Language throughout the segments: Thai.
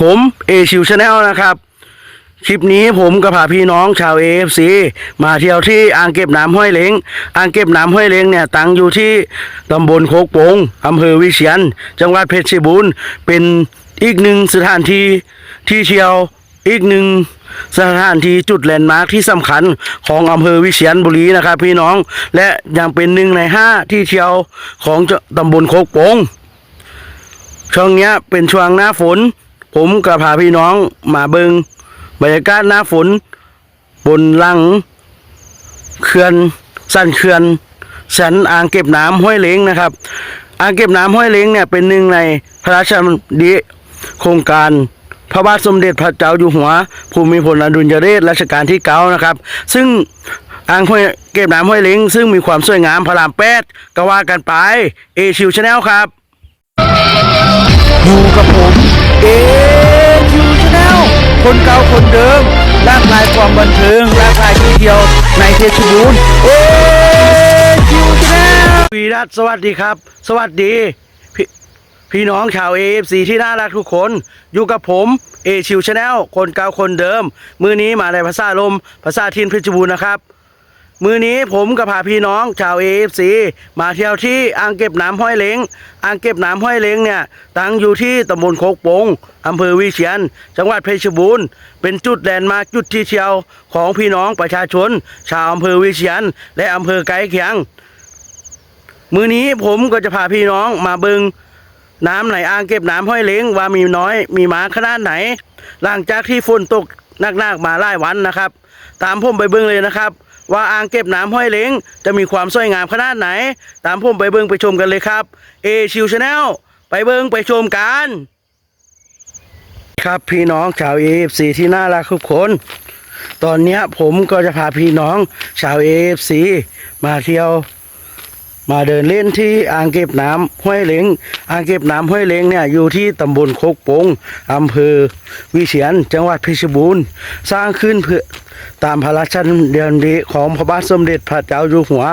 ผมเอชิวชาแนลนะครับ คลิปนี้ผมกับพาพี่น้องชาว AFC มาเที่ยวที่อ่างเก็บน้ำห้วยเล้งอ่างเก็บน้ำห้วยเล้งเนี่ยตั้งอยู่ที่ตำบลโคกโปงอำเภอวิเชียนจังหวัดเพชรบูรณ์เป็นอีกหนึ่งสถานที่ที่เที่ยวอีกหนึ่งสถานที่จุดแลนด์มาร์คที่สำคัญของอำเภอวิเชียนบุรีนะครับ พี่น้องและยังเป็นหนึ่งในห้าที่เที่ยวของตำบลโคกโปงช่วงนี้เป็นช่วงหน้าฝน ผมกับพาพี่น้องมาเบิงบรรยากาศหน้าฝน บนลังเขื่อนสั้นเขื่อนสันอ่างเก็บน้ำห้วยเล้งนะครับ อ่างเก็บน้ำห้วยเล้งเนี่ยเป็นหนึ่งในพระราชดำริโครงการพระบาทสมเด็จพระเจ้าอยู่หัว ภูมิพลอดุลยเดชรัชกาลที่เก้านะครับ ซึ่งอ่างห้วยเก็บน้ำห้วยเล้งซึ่งมีความสวยงามพระรามแปดก็ว่ากันไปเอชิวชาแนลครับ อยู่กับผม เอคิวชาแนลคนเก่าคนเดิมหลากหลายความบันเทิงหลากหลายที่เดียวในเพชรบูรณ์เอคิวชาแนลวีรัตสวัสดีครับ สวัสดีพี่พี่น้องชาวเอฟซีที่น่ารักทุกคน อยู่กับผมเอชิวชาแนลคนเก่าคนเดิม มือนี้มาในภาษาลมภาษาทินเพชรบูรณ์นะครับ มือนี้ผมกับพาพี่น้องชาวเอฟซีมาเที่ยวที่อ่างเก็บน้ำห้อยเล้งอ่างเก็บน้ำห้อยเล้งเนี่ยตั้งอยู่ที่ตำบลโคกโปงอำเภอวิเชียน จังหวัดเพชรบูรณ์ เป็นจุดแลนด์มาร์คจุดที่เที่ยวของพี่น้องประชาชน ชาวอำเภอวิเชียน และอำเภอไกลเคียง มือนี้ผมก็จะพาพี่น้องมาเบิงน้ำในอ่างเก็บน้ำห้อยเล้งว่ามีน้อยมีหมาขนาดไหน หลังจากที่ฝนตกหนักๆมาหลายวันนะครับ ตามผมไปเบิงเลยนะครับ ว่าอ่างเก็บน้ำห้อยเล้ง จะมีความสวยงามขนาดไหน ตามผมไปเบิ้งไปชมกันเลยครับเอชิวชาแนลไปเบิ้งไปชมกัน ครับพี่น้องชาวเอฟซีที่น่ารักทุกคน ตอนนี้ผมก็จะพาพี่น้องชาวเอฟซีมาเที่ยว มาเดินเล่นที่อ่างเก็บน้ำห้วยเล้งอ่างเก็บน้ำห้วยเล้งเนี่ยอยู่ที่ตำบลโคกโปงอำเภอ วิเชียนจังหวัดเพชรบูรณ์ สร้างขึ้นเพื่อตามพระราชดำริของพระบาทสมเด็จพระเจ้าอยู่หัว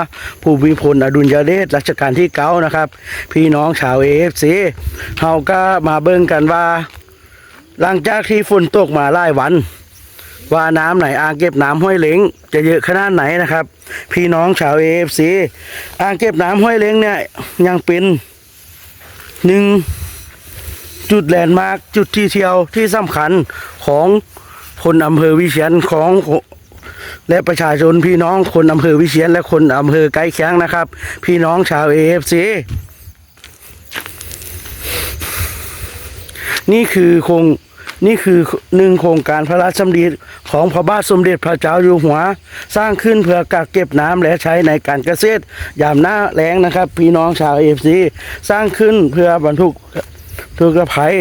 ภูมิพลอดุลยเดชรัชกาลที่เก้านะครับ พี่น้องชาวเอฟซีเฮาก็มาเบิ่งกันว่า หลังจากที่ฝนตกมาหลายวัน ว่าน้ำไหนอ่างเก็บน้ำห้วยเล้งจะเยอะขนาดไหนนะครับ พี่น้องชาวเอฟซีอ่างเก็บน้ำห้วยเล้งเนี่ยยังเป็นหนึ่งจุดแลนด์มาร์คจุดที่เที่ยวที่สำคัญของคนอำเภอวิเชียนของและประชาชนพี่น้องคนอำเภอวิเชียนและคนอำเภอใกล้เคียงนะครับ พี่น้องชาวเอฟซีนี่คือคง นี่คือหนึ่งโครงการพระราชดำริของพระบาทสมเด็จพระเจ้าอยู่หัว สร้างขึ้นเพื่อกักเก็บน้ำและใช้ในการเกษตรยามหน้าแล้งนะครับ พี่น้องชาวเอฟซีสร้างขึ้นเพื่อบรรทุกทุกภัย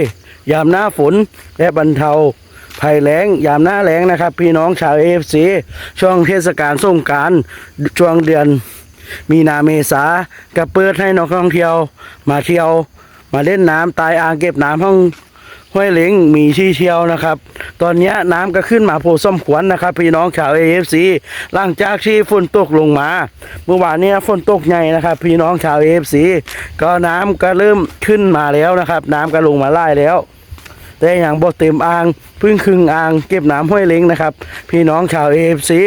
ยามหน้าฝนและบรรเทาภัยแล้งยามหน้าแล้งนะครับ พี่น้องชาวเอฟซีช่วงเทศกาลสงการช่วงเดือนมีนาเมษาก็เปิดให้นักท่องเที่ยว มาเที่ยว มาเล่นน้ำตายอ่างเก็บน้ำห้อง ห้วยเหลงมีที่เที่ยวนะครับ ตอนนี้น้ำก็ขึ้นมาโพสมควรนะครับ พี่น้องชาวเอฟซีหลังจากที่ฝนตกลงมา เมื่อวานนี้ฝนตกใหญ่นะครับ พี่น้องชาวเอฟซีก็น้ำก็เริ่มขึ้นมาแล้วนะครับ น้ำก็ลงมาไล่แล้ว แต่อย่างบ่เต็มอ่างพึ่งครึ่งอ่างเก็บน้ำห้วยเหลงนะครับ พี่น้องชาวเอฟซี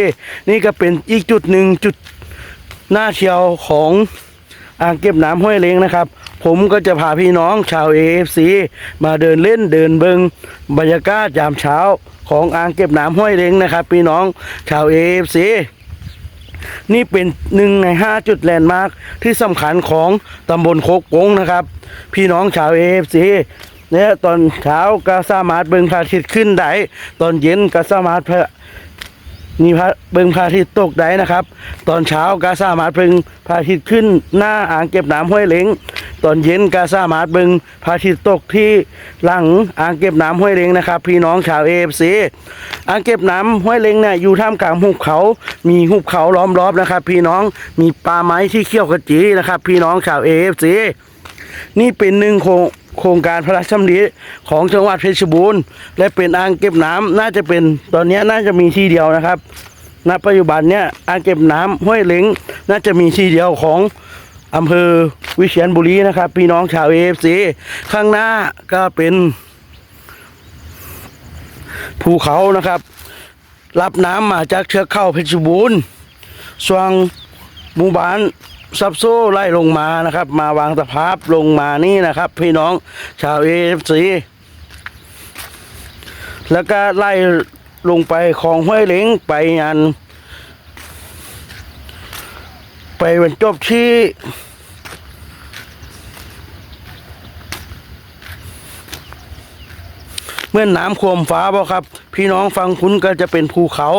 นี่ก็เป็นอีกจุดหนึ่งจุดหน้าเที่ยวของ อ่างเก็บน้ำห้วยเล้งนะครับ ผมก็จะพาพี่น้องชาว AFC มาเดินเล่นเดินเบิงบรรยากาศยามเช้าของอ่างเก็บน้ำห้วยเล้งนะครับ พี่น้องชาว AFC นี่เป็นหนึ่งในห้าจุดแลนด์มาร์คที่สำคัญของตำบลโคกโป้งนะครับ พี่น้องชาว AFC เนี่ยตอนเช้าก็สามารถเบิงพระอาทิตย์ขึ้นได้ตอนเย็นก็สามารถพระ นี่พระเบิงพระอาทิตย์ตกได้นะครับ ตอนเช้าก็สามารถเบิงพระอาทิตย์ขึ้นหน้าอ่างเก็บน้ำห้วยเหลงตอนเย็นก็สามารถเบิงพระอาทิตย์ตกที่หลังอ่างเก็บน้ำห้วยเหลงนะครับ พี่น้องชาวเอฟซีอ่างเก็บน้ำห้วยเหลงเนี่ยอยู่ท่ามกลางหุบเขา มีหุบเขาล้อมรอบนะครับ พี่น้องมีป่าไม้ที่เขี้ยวขจีนะครับ พี่น้องชาวเอฟซีนี่เป็นหนึ่งโค โครงการพระราชดำริของจังหวัดเพชรบูรณ์ และเป็นอ่างเก็บน้ำน่าจะเป็นตอนนี้น่าจะมีที่เดียวนะครับณปัจจุบันเนี่ยอ่างเก็บน้ำห้วยเล็งน่าจะมีที่เดียวของอำเภอวิเชียรบุรีนะครับ พี่น้องชาวเอฟซีข้างหน้าก็เป็นภูเขานะครับ รับน้ำมาจากเชือกเข้าเพชรบูรณ์ส่วงหมู่บ้าน ซับโซ่ไล่ลงมานะครับ มาวางตะภาพลงมานี่นะครับ พี่น้องชาวเอฟซีแล้วก็ไล่ลงไปคลองห้วยเหลงไปยันไปบรรจบที่เมื่อน้ำโคมฟ้าบ่ครับ พี่น้องฟังคุณก็จะเป็นภูเขา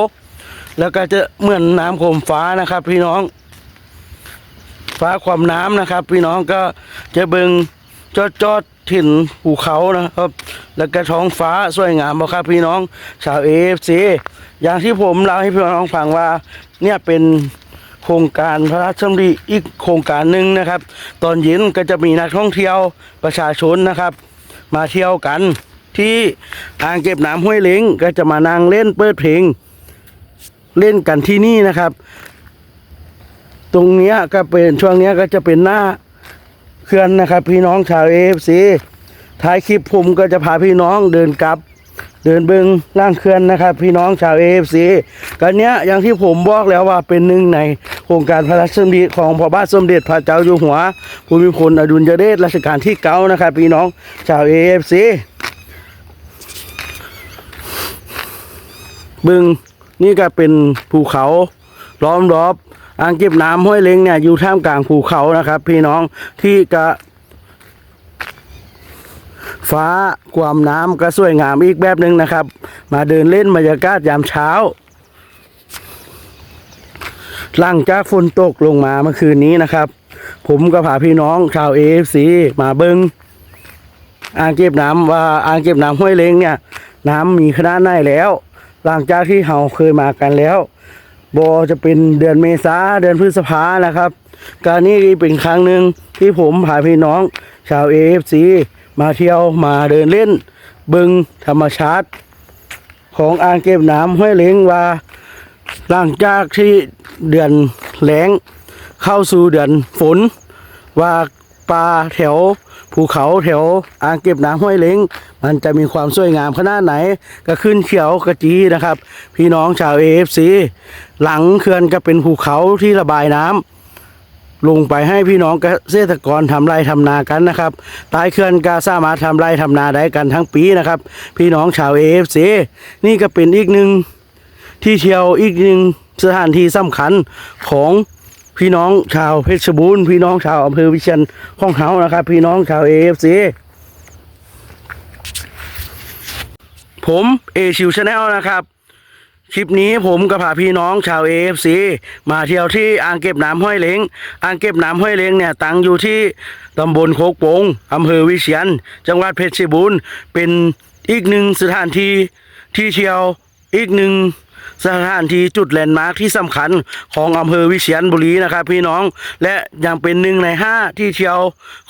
แล้วก็จะเหมือนน้ำโคมฟ้านะครับ พี่น้อง ฟ้าความน้ำนะครับ พี่น้องก็จะเบิงจอดจอดถิ่นภูเขานะครับ แล้วก็ท้องฟ้าสวยงามบ่ครับพี่น้องชาวเอฟซีอย่างที่ผมเล่าให้พี่น้องฟังว่า เนี่ยเป็นโครงการพระราชดำริอีกโครงการหนึ่งนะครับ ตอนเย็นก็จะมีนักท่องเที่ยวประชาชนนะครับ มาเที่ยวกันที่อ่างเก็บน้ำห้วยเล้งก็จะมานั่งเล่นเปิดเพลง เล่นกันที่นี่นะครับ ตรงเนี้ยก็เป็นช่วงเนี้ยก็จะเป็นหน้าเขื่อนนะครับ พี่น้องชาวเอฟซีท้ายคลิปผมก็จะพาพี่น้องเดินกลับ เดินเบิงล่างเขื่อนนะครับ พี่น้องชาวเอฟซีกันเนี้ยอย่างที่ผมบอกแล้วว่าเป็นหนึ่งในโครงการพระราชดำริของพระบาทสมเด็จพระเจ้าอยู่หัวภูมิพลอดุลยเดชรัชกาลที่เก้านะครับ พี่น้องชาวเอฟซีบึงนี่ก็เป็นภูเขาล้อมรอบ อ่างเก็บน้ำห้วยเล้งเนี่ยอยู่ท่ามกลางภูเขานะครับ พี่น้องที่กะฟ้าความน้ำก็สวยงามอีกแบบหนึ่งนะครับ มาเดินเล่นบรรยากาศยามเช้า หลังจากฝนตกลงมาเมื่อคืนนี้นะครับ ผมก็พาพี่น้องชาวเอฟซีมาเบิงอ่างเก็บน้ำว่าอ่างเก็บน้ำห้วยเล้งเนี่ย น้ำมีขนาดไหนแล้ว หลังจากที่เราเคยมากันแล้ว บอจะเป็นเดือนเมษาเดือนพฤษภานะครับ การนี้เป็นครั้งหนึ่งที่ผมพาพี่น้อง ชาวเอฟซีมาเที่ยวมาเดินเล่น บึงธรรมชาติ ของอ่างเก็บน้ำห้วยเล้งว่าหลังจากที่เดือนแล้งเข้าสู่เดือนฝน ว่าปลาแถว ภูเขาแถวอ่างเก็บน้ำห้วยเล้ง มันจะมีความสวยงามขนาดไหน ก็ขึ้นเขียวกระจีนะครับ พี่น้องชาวเอฟซีหลังเขื่อนก็เป็นภูเขาที่ระบายน้ำลงไปให้พี่น้องเกษตรกรทำไร่ทำนากันนะครับใต้เขื่อนก็สามารถทำไร่ทำนาได้กันทั้งปีนะครับ พี่น้องชาวเอฟซีนี่ก็เป็นอีกหนึ่งที่เที่ยวอีกหนึ่งสถานที่สำคัญของ พี่น้องชาวเพชรบูรณ์พี่น้องชาวอำเภอวิเชียนของเฮานะครับ พี่น้องชาวเอฟซีผมเอชิวชาแนลนะครับ คลิปนี้ผมก็พาพี่น้องชาวเอฟซีมาเที่ยวที่อ่างเก็บน้ำห้วยเล้งอ่างเก็บน้ำห้วยเล้งเนี่ยตั้งอยู่ที่ตำบลโคกโปงอำเภอวิเชียนจังหวัดเพชรบูรณ์เป็นอีกหนึ่งสถานที่ที่เที่ยวอีกหนึ่ง สถานที่จุดแลนด์มาร์คที่สำคัญของอำเภอวิเชียนบุรีนะครับ พี่น้องและยังเป็นหนึ่งในห้าที่เที่ยว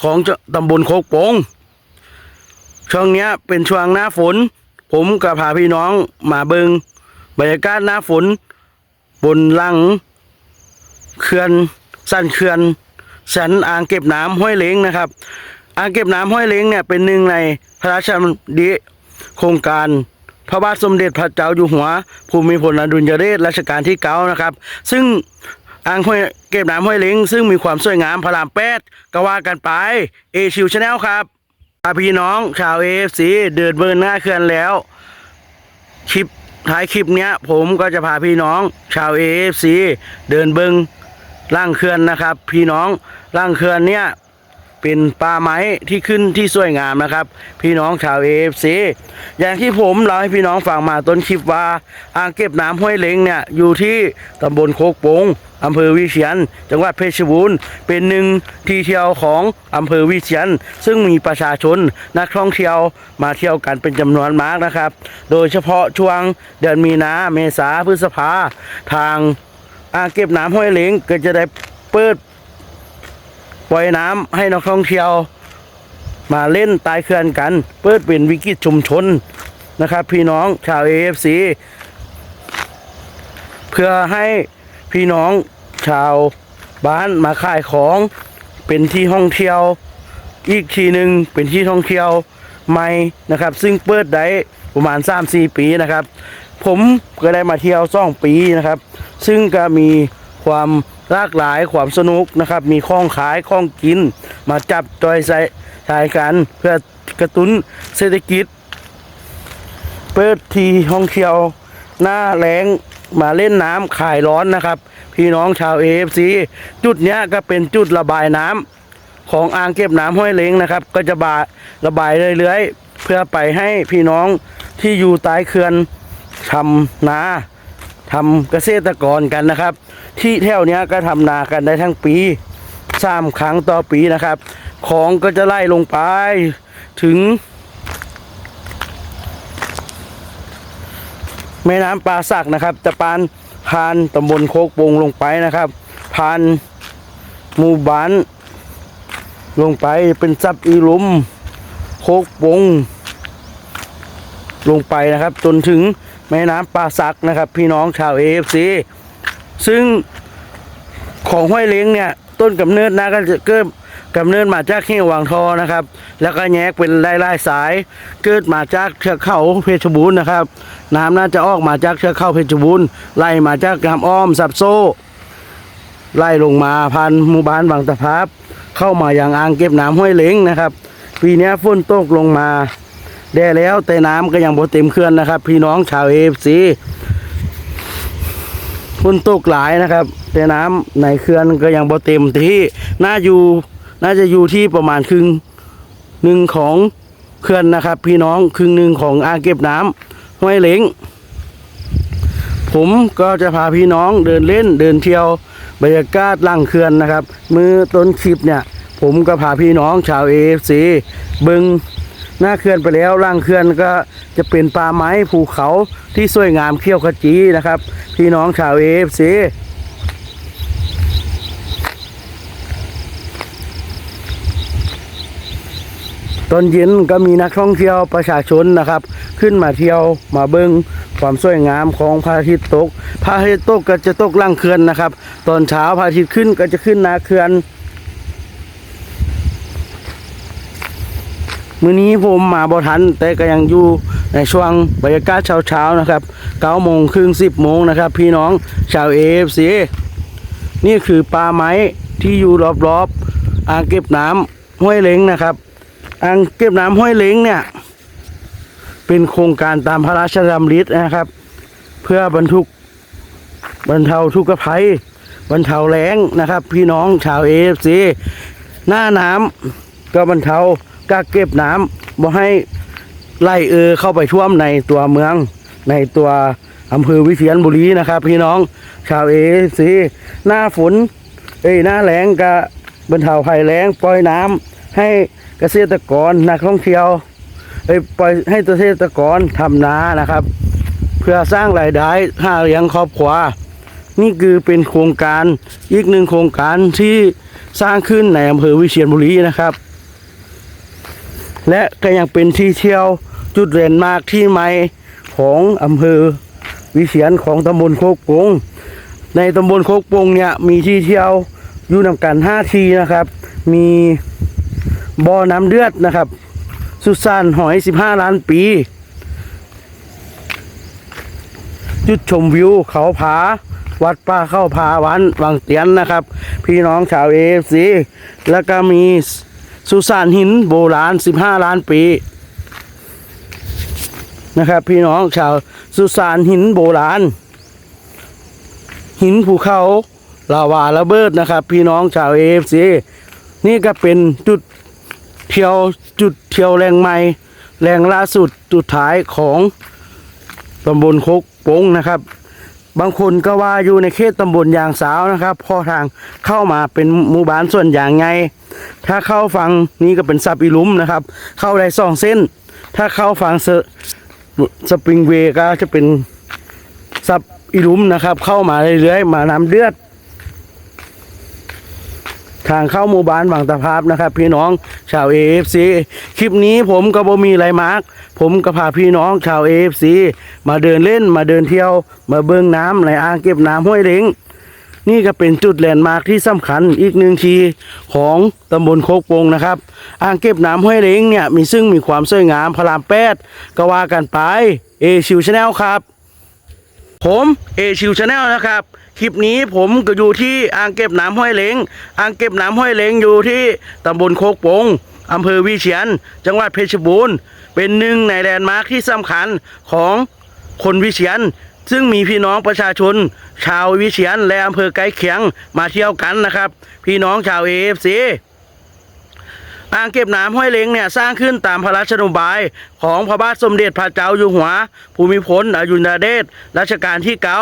ของตำบลโคกโปงช่วงเนี้ยเป็นช่วงหน้าฝน ผมก็พาพี่น้องมาเบิงบรรยากาศหน้าฝน บนหลังเขื่อนสั้นเขื่อนสันอ่างเก็บน้ำห้วยเล้งนะครับ อ่างเก็บน้ำห้วยเล้งเนี่ยเป็นหนึ่งในพระราชดำริโครงการ พระบาทสมเด็จพระเจ้าอยู่หัว ภูมิพลอดุลยเดชรัชกาลที่เก้านะครับ ซึ่งอ่างห้วยเก็บน้ำห้วยเล้งซึ่งมีความสวยงามพระรามแปดก็ว่ากันไปเอชิวชาแนลครับพาพี่น้องชาวเอฟซีเดินเบินหน้าเขื่อนแล้วคลิปท้ายคลิปเนี้ย ผมก็จะพาพี่น้อง ชาวเอฟซีเดินเบิงล่างเขื่อนนะครับ พี่น้องล่างเขื่อนเนี้ย เป็นป่าไม้ที่ขึ้นที่สวยงามนะครับ พี่น้องชาวเอฟซีอย่างที่ผมเล่าให้พี่น้องฟังมาต้นคลิปว่าอ่างเก็บน้ำห้วยเล้งเนี่ยอยู่ที่ตำบลโคกโปงอำเภอวิเชียนจังหวัดเพชรบูรณ์เป็นหนึ่งที่เที่ยวของอำเภอวิเชียนซึ่งมีประชาชนนักท่องเที่ยวมาเที่ยวกันเป็นจำนวนมากนะครับ โดยเฉพาะช่วงเดือนมีนาเมษาพฤษภาทางอ่างเก็บน้ำห้วยเล้งก็จะได้เปิด ปล่อยน้ำให้นักท่องเที่ยว มาเล่นตายเขื่อนกัน เปิดเป็นวิกฤตชุมชนนะครับ พี่น้องชาวเอฟซีเพื่อให้พี่น้องชาวบ้านมาขายของเป็นที่ท่องเที่ยว อีกทีหนึ่งเป็นที่ท่องเที่ยวใหม่นะครับ ซึ่งเปิดได้ประมาณ 3-4 ปีนะครับ ผมก็ได้มาเที่ยวซ่องปีนะครับ ซึ่งก็มีความ หลากหลายความสนุกนะครับ มีข้องขายข้องกิน มาจับจอยใส่ชายกันเพื่อกระตุ้นเศรษฐกิจ เปิดทีท่องเที่ยว หน้าแรงมาเล่นน้ำขายร้อนนะครับ พี่น้องชาวเอฟซีจุดเนี้ยก็เป็นจุดระบายน้ำของอ่างเก็บน้ำห้วยเล้งนะครับ ก็จะบาระบายเรื่อยๆ เพื่อไปให้พี่น้องที่อยู่ใต้เขื่อนทำนา ทำเกษตรกรกันนะครับ ที่แถวเนี้ยก็ทำนากันได้ทั้งปีสามครั้งต่อปีนะครับ ของก็จะไล่ลงไปถึง แม่น้ำปลาสักนะครับจะปานผ่านตำบลโคกปงลงไปนะครับผ่านหมู่บ้านลงไปเป็นซับอีลุมโคกปงลงไปนะครับ จนถึง แม่น้ำปลาสักนะครับ พี่น้องชาวเอฟซีซึ่งของห้วยเล้งเนี่ยต้นกำเนิดนะก็จะเกิดกำเนิดมาจากเขียววังทอนะครับ แล้วก็แยกเป็นไล่ๆสาย เกิดมาจากเทือกเขาเพชรบูรณ์นะครับ น้ำน่าจะออกมาจากเทือกเขาเพชรบูรณ์ไล่มาจากลำอ้อมสับโซ่ ไล่ลงมาพันหมู่บ้านบางตะพับเข้ามาอย่างอ่างเก็บน้ำห้วยเหลงนะครับ ปีนี้ฝนตกลงมา แด่แล้วแต่น้ำก็ยังบ่เต็มเขื่อนนะครับ พี่น้องชาวเอฟซีฝนตกหลายนะครับ แต่น้ำในเขื่อนก็ยังบ่เต็มที่น่าอยู่น่าจะอยู่ที่ประมาณครึ่งหนึ่งของเขื่อนนะครับ พี่น้องครึ่งหนึ่งของอ่างเก็บน้ำห้วยเหลงผมก็จะพาพี่น้องเดินเล่นเดินเที่ยวบรรยากาศล่างเขื่อนนะครับ มือต้นคลิปเนี่ย ผมก็พาพี่น้องชาวเอฟซีบึง หน้าเขื่อนไปแล้วล่างเขื่อนก็จะเป็นป่าไม้ภูเขาที่สวยงามเขี้ยวขจีนะครับ พี่น้องชาวเอฟซีตอนเย็นก็มีนักท่องเที่ยวประชาชนนะครับ ขึ้นมาเที่ยวมาเบิ้งความสวยงามของพระอาทิตย์ตกพระอาทิตย์ตกก็จะตกล่างเขื่อนนะครับ ตอนเช้าพระอาทิตย์ขึ้นก็จะขึ้นหนาเขื่อน มื้อนี้ผมมาบ่ทัน แต่ก็ยังอยู่ในช่วงบรรยากาศเช้าๆนะครับ9โมงครึ่ง10โมงนะครับ พี่น้องชาว AFC นี่คือปลาไม้ที่อยู่รอบๆอ่างเก็บน้ำห้วยเล้งนะครับอ่างเก็บน้ำห้วยเล้งเนี่ย เป็นโครงการตามพระราชดำรินะครับ เพื่อบรรทุกบรรเทาทุกข์ภัยบรรเทาแล้งนะครับ พี่น้องชาวเอฟซีหน้าน้ำก็บรรเทา กักเก็บน้ำบ่ให้ไล่เออเข้าไปท่วมในตัวเมือง ในตัวอำเภอวิเชียรบุรีนะครับ พี่น้อง ชาวเอซีหน้าฝน เอ้ยหน้าแล้งก็บรรเทาภัยแล้งปล่อยน้ำให้เกษตรกรนักท่องเที่ยวเอ้ยปล่อยให้เกษตรกรทำนานะครับ เพื่อสร้างรายได้หาเลี้ยงครอบครัวนี่คือเป็นโครงการอีกหนึ่งโครงการที่สร้างขึ้นในอำเภอวิเชียรบุรีนะครับ และก็ยังเป็นที่เที่ยวจุดเด่นมากที่ใหม่ของอำเภอวิเชียรของตำบลโคกปงในตำบลโคกปงเนี่ยมีที่เที่ยวอยู่นำกันห้าทีนะครับ มีบ่อน้ำเลือดนะครับ สุสานหอย15ล้านปี จุดชมวิวเขาผาวัดป้าเข้าผาวันวังเตียนนะครับ พี่น้องชาวเอฟซีแล้วก็มี สุสานหินโบราณ15ล้านปีนะครับ พี่น้องชาวสุสานหินโบราณ หินภูเขาลาวาระเบิดนะครับ พี่น้องชาวเอฟซีนี่ก็เป็นจุดเที่ยวจุดเที่ยวแรงใหม่แรงล่าสุดจุดท้ายของตำบลโคกโปงนะครับ บางคนก็ว่าอยู่ในเขตตำบลยางสาวนะครับ พอทางเข้ามาเป็นหมู่บ้านส่วนอย่างไง ถ้าเข้าฟังนี้ก็เป็นซับอีลุมนะครับ เข้าได้สองเส้น ถ้าเข้าฟังเซสปริงเวย์ก็จะเป็นซับอีลุมนะครับ เข้ามาเรื่อยๆมาน้ำเดือด ทางเข้าหมู่บ้านบางตะภาพนะครับ พี่น้องชาวเอฟซีคลิปนี้ผมก็บ่มีไรมาร์กผมก็พาพี่น้องชาวเอฟซีมาเดินเล่นมาเดินเที่ยว มาเบิ้งน้ำในอ่างเก็บน้ำห้วยเล้งนี่ก็เป็นจุดแลนด์มาร์คที่สำคัญอีกหนึ่งทีของตำบลโคกโปงนะครับ อ่างเก็บน้ำห้วยเล้งเนี่ยมีซึ่งมีความสวยงามพระรามแปดก็ว่ากันไปเอชิวชาแนลครับ ผมเอชิวชาแนลนะครับ คลิปนี้ผมก็อยู่ที่อ่างเก็บน้ำห้วยเล้งอ่างเก็บน้ำห้วยเล้งอยู่ที่ตำบลโคกโปงอำเภอวิเชียน จังหวัดเพชรบูรณ์ เป็นหนึ่งในแลนด์มาร์คที่สำคัญของคนวิเชียน ซึ่งมีพี่น้องประชาชน ชาววิเชียนและอำเภอใกล้เคียงมาเที่ยวกันนะครับ พี่น้องชาวเอฟซี อ่างเก็บน้ำห้วยเล้งเนี่ยสร้างขึ้นตามพระราชนโยบายของพระบาทสมเด็จพระเจ้าอยู่หัว ภูมิพลอดุลยเดชรัชกาลที่เก้า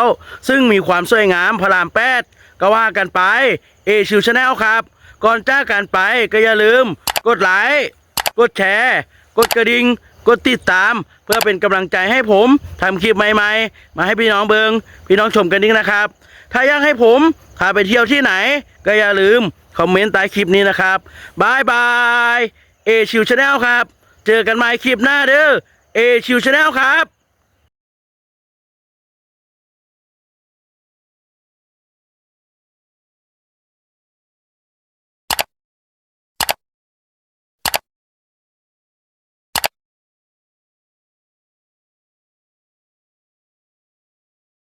ซึ่งมีความสวยงามพระรามแปดก็ว่ากันไปเอชิวชาแนลครับ ก่อนจากกันไปก็อย่าลืม กดไลค์กดแชร์ กดกระดิ่งกดติดตาม เพื่อเป็นกำลังใจให้ผมทำคลิปใหม่ๆ มาให้พี่น้องเบิงพี่น้องชมกันดิ้งนะครับ ถ้าอยากให้ผมพาไปเที่ยวที่ไหนก็อย่าลืม คอมเมนต์ใต้คลิปนี้นะครับบายบายเอชิวชาแนลครับ เจอกันใหม่คลิปหน้าเด้อเอชิวชาแนลครับ